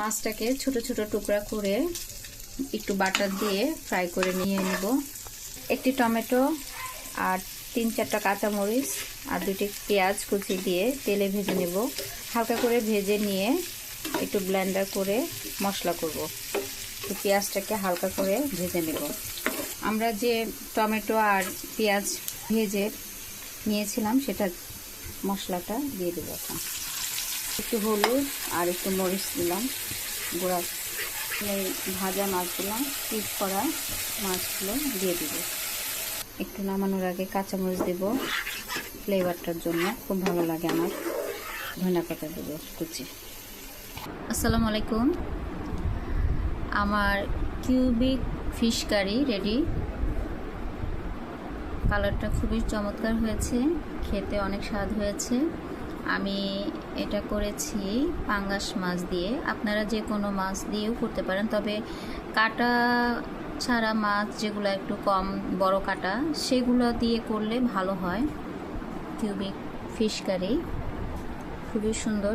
মাছটাকে ছোট ছোট টুকরা করে একটু বাটার দিয়ে ফ্রাই করে নিয়ে নেব। একটি টমেটো আর তিন চারটা কাঁচামরিচ আর দুটি পেঁয়াজ কুচি দিয়ে তেলে ভেজে নেব। হালকা করে ভেজে নিয়ে একটু ব্লেন্ডার করে মশলা করব। তো পেঁয়াজটাকে হালকা করে ভেজে নেব। আমরা যে টমেটো আর পেঁয়াজ ভেজে নিয়েছিলাম সেটা মশলাটা দিয়ে দেবো এখন। একটু হলুদ আর একটু মরিচ দিলাম। গোড়া ভাজা মাছগুলো পিস করা মাছগুলো দিয়ে দিব। একটু নামানোর আগে কাঁচামরিচ দেব ফ্লেভারটার জন্য। খুব ভালো লাগে আমার। ধনিয়া পাতা দেবো, কুচি। আসসালামু আলাইকুম। আমার কিউবিক ফিশ কারি রেডি কালারটা খুবই চমৎকার হয়েছে, খেতে অনেক স্বাদ হয়েছে। আমি এটা করেছি পাঙ্গাস মাছ দিয়ে। আপনারা যে কোনো মাছ দিয়েও করতে পারেন, তবে কাটা ছাড়া মাছ যেগুলো একটু কম, বড় কাটা, সেগুলো দিয়ে করলে ভালো হয়। কিউবিক ফিশ কারি, খুবই সুন্দর।